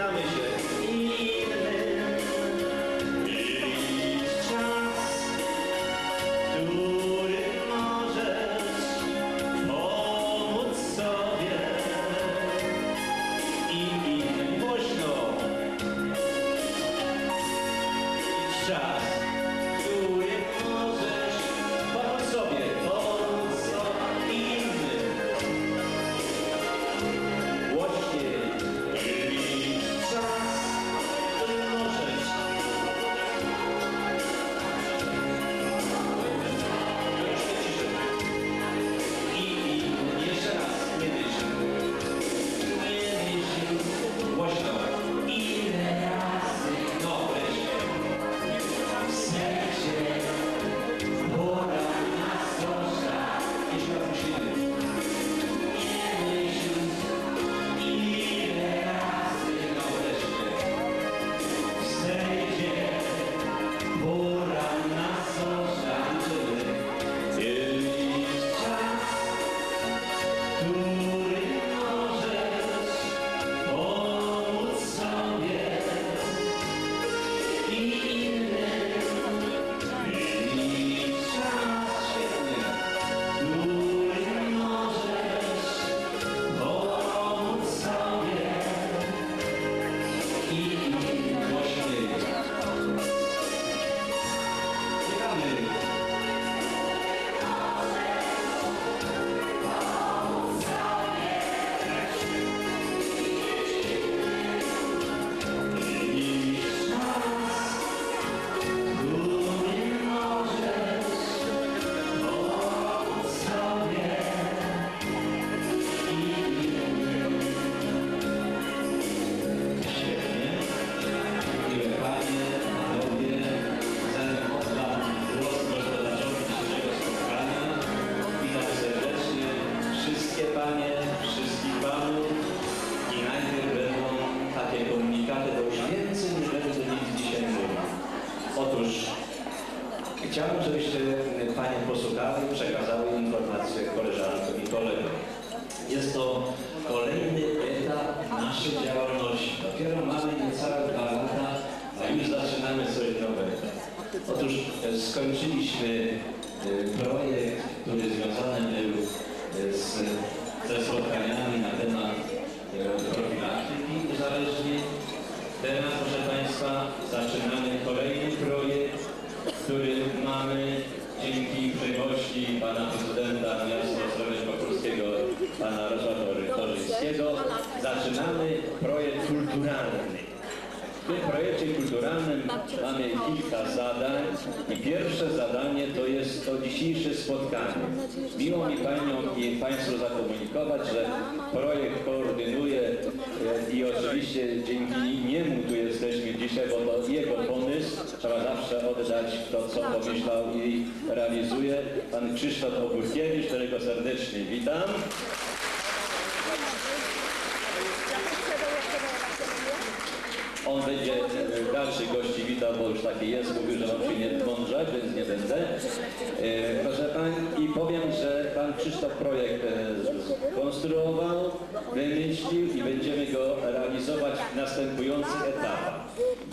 i pytamy się Jest to kolejny etap naszej działalności. Dopiero mamy niecałe dwa lata, a już zaczynamy coś nowego. Otóż e, skończyliśmy e, projekt, który związany był e, z, ze spotkaniami na temat profilaktyki uzależnień. Teraz, proszę Państwa, zaczynamy kolejny projekt, który mamy dzięki uprzejmości Pana Prezydenta Miasta Ostrołęcznego Polskiego, Torzyńskiego. Zaczynamy projekt kulturalny. W tym projekcie kulturalnym mamy kilka zadań i pierwsze zadanie to jest to dzisiejsze spotkanie. Miło mi Panią i Państwu zakomunikować, że projekt koordynuje e, i oczywiście dzięki niemu tu jesteśmy dzisiaj, bo to jego pomysł. Trzeba zawsze oddać to, co pomyślał i realizuje. Pan Krzysztof Ogórkiewicz, którego serdecznie witam. On będzie e, dalszych gości witał, bo już taki jest, mówił, że mam się nie mądrzać, więc nie będę. E, Proszę Pań, i powiem, że Pan Krzysztof projekt e, skonstruował, wymyślił i będziemy go realizować w następujących etapach.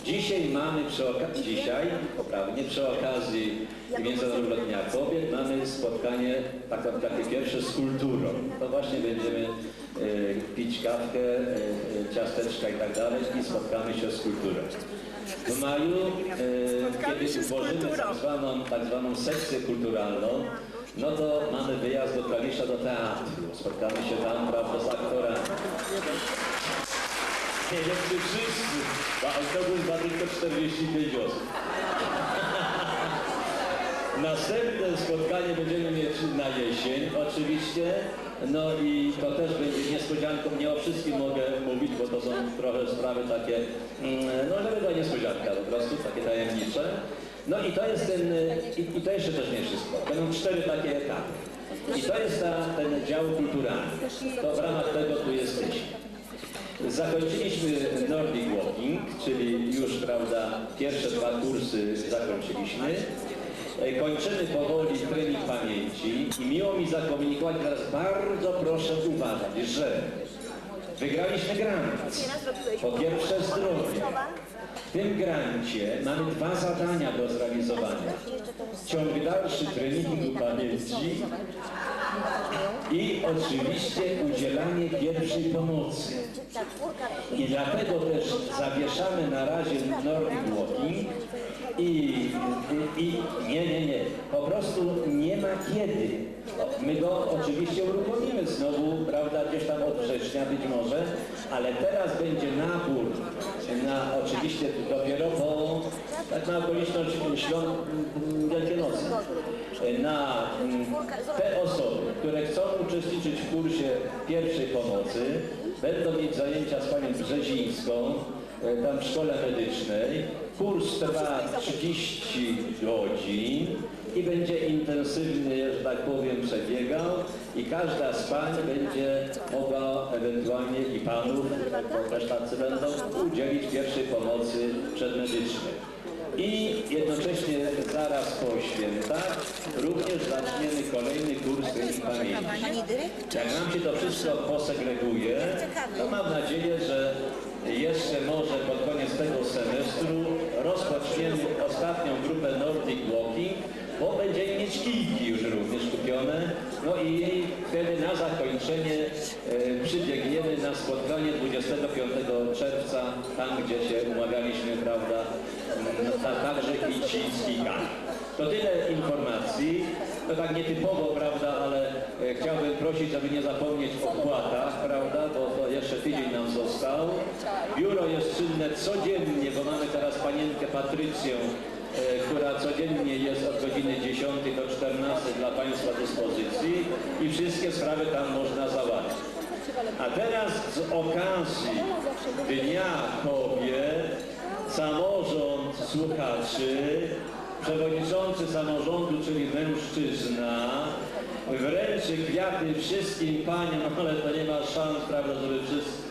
Dzisiaj mamy przy okazji, dzisiaj, poprawnie, przy okazji Międzynarodowego Dnia Kobiet mamy spotkanie takie, takie pierwsze z kulturą. To właśnie będziemy e, pić kawkę, e, e, ciasteczka i tak dalej i spotkamy się z kulturą. W maju, e, kiedy utworzymy tak zwaną, tak zwaną sekcję kulturalną, no to mamy wyjazd do Kalisza do teatru. Spotkamy się tam, prawda, z aktorami. Nie wiem, czy wszyscy, bo autobus ma tylko 45 osób. Następne spotkanie będziemy mieć na jesień oczywiście, no i to też będzie niespodzianką, nie o wszystkim mogę mówić, bo to są trochę sprawy takie, mm, no żeby była niespodzianka po prostu, takie tajemnicze. No i to jest ten, i, i to jeszcze też nie wszystko, będą cztery takie etapy. I to jest ta, ten dział kulturalny, to w ramach tego tu jesteśmy. Zakończyliśmy Nordic Walking, czyli już, prawda, pierwsze dwa kursy zakończyliśmy. E, Kończymy powoli trening pamięci i miło mi zakomunikować teraz bardzo proszę uważać, że wygraliśmy grant. Po pierwsze zdrowie. W tym grancie mamy dwa zadania do zrealizowania. Ciąg dalszy treningu pamięci i oczywiście udzielanie pierwszej pomocy. I dlatego też zawieszamy na razie Nordic Walking i, i, nie, nie, nie, po prostu nie ma kiedy. My go oczywiście uruchomimy znowu, prawda, gdzieś tam od września być może, ale teraz będzie nabór na oczywiście dopiero po, tak na okoliczność świąt Wielkienocy, na mm, te osoby, które chcą uczestniczyć w kursie pierwszej pomocy, będą mieć zajęcia z panią Brzezińską, e, tam w szkole medycznej. Kurs trwa 30 godzin i będzie intensywny, że tak powiem, przebiegał i każda z pań będzie mogła ewentualnie i panów, bo też tacy będą, udzielić pierwszej pomocy przedmedycznej. I jednocześnie zaraz po świętach również zaczniemy kolejny kurs trening pamięci. Jak nam się to wszystko posegreguje, to mam nadzieję, że jeszcze może pod koniec tego semestru rozpoczniemy ostatnią grupę Nordic Walking, bo będziemy mieć kijki już również kupione. No i wtedy na zakończenie e, przybiegniemy na spotkanie 25 czerwca, tam gdzie się umawialiśmy, prawda, ta, także i ci z. To tyle informacji. To tak nietypowo, prawda, ale e, chciałbym prosić, żeby nie zapomnieć o płatach, prawda, bo to jeszcze tydzień nam został. Biuro jest czynne codziennie, bo mamy teraz panienkę Patrycję, która codziennie jest od godziny 10 do 14 dla Państwa dyspozycji i wszystkie sprawy tam można załatwić. A teraz z okazji Dnia Kobiet samorząd słuchaczy, przewodniczący samorządu, czyli mężczyzna, wręczy kwiaty wszystkim paniom, ale to nie ma szans, prawda, żeby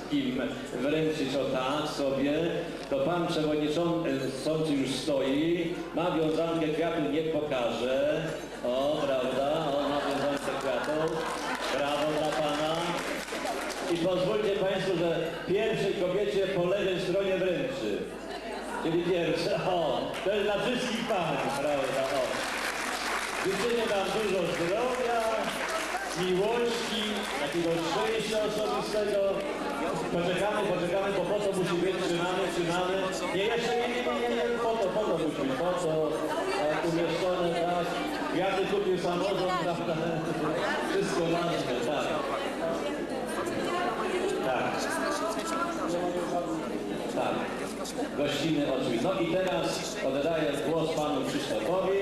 wszystkim wręczyć o tak sobie, to pan przewodniczący już stoi, ma wiązankę kwiatów, nie pokaże, o, prawda, o, ma wiązankę kwiatów, brawo dla pana. I pozwólcie Państwo, że pierwszej kobiecie po lewej stronie wręczy. Czyli pierwsze, o, to jest dla wszystkich pań, prawda, o. Życzymy Wam dużo zdrowia, miłości, takiego szczęścia osobistego. Poczekamy, poczekamy, bo po to musi być, trzymamy, trzymamy. Nie, jeszcze nie, nie, nie, nie, po to, po to musi być, po to tak, umieszczone, tak. Kwiaty kupił samorząd, prawda, wszystko ważne, tak. Tak. Tak. Gościmy oczywiście. No i teraz oddaję głos panu Krzysztofowi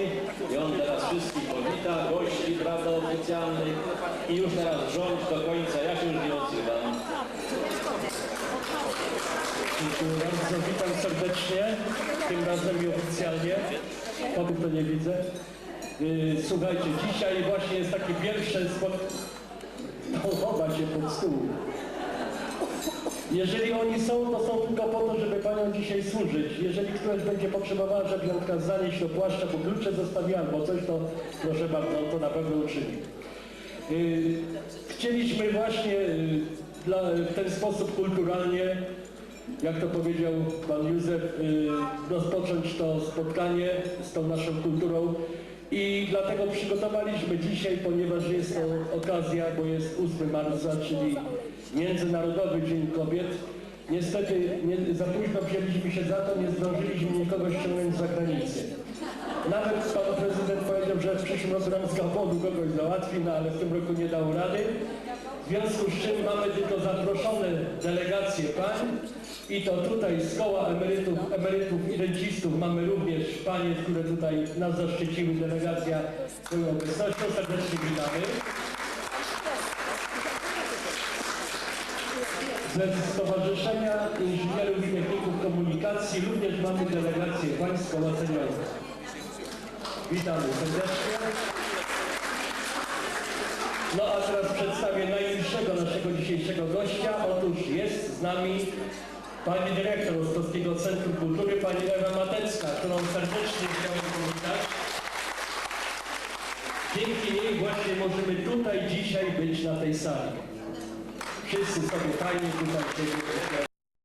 i on teraz wszystkich powita, gości, prawda, oficjalnych i już teraz rząd do końca. Ja się już nie odzywam. Dziękuję bardzo, witam serdecznie, tym razem i oficjalnie. Kogo to nie widzę. Yy, Słuchajcie, dzisiaj właśnie jest takie pierwsze spotkanie. Chowa się pod stół. Jeżeli oni są, to są tylko po to, żeby Panią dzisiaj służyć. Jeżeli ktoś będzie potrzebowała, teraz zanieść do płaszcza, bo klucze zostawiła albo coś, to proszę bardzo, to na pewno uczyni. Yy, Chcieliśmy właśnie yy, dla, w ten sposób kulturalnie, jak to powiedział Pan Józef, yy, rozpocząć to spotkanie z tą naszą kulturą. I dlatego przygotowaliśmy dzisiaj, ponieważ jest to okazja, bo jest 8 marca, czyli Międzynarodowy Dzień Kobiet. Niestety nie, za późno wzięliśmy się za to, nie zdążyliśmy nikogo ściągnąć z zagranicy. Nawet pan prezydent powiedział, że w przyszłym roku nam z Gabonu kogoś załatwi, no ale w tym roku nie dał rady. W związku z czym mamy tylko zaproszone delegacje pań i to tutaj z koła emerytów, emerytów i rencistów mamy również panie, które tutaj nas zaszczyciły, delegacja swoją obecnością. Serdecznie witamy. Ze Stowarzyszenia Inżynierów i Techników Komunikacji również mamy delegację państw połaceniowych. Witamy serdecznie. No a teraz przedstawię najbliższego naszego dzisiejszego gościa. Otóż jest z nami pani dyrektor Ostrowskiego Centrum Kultury, pani Ewa Matecka, którą serdecznie chciałem powitać. Dzięki niej właśnie możemy tutaj dzisiaj być na tej sali. Wszyscy sobie fajnie tutaj siedzą.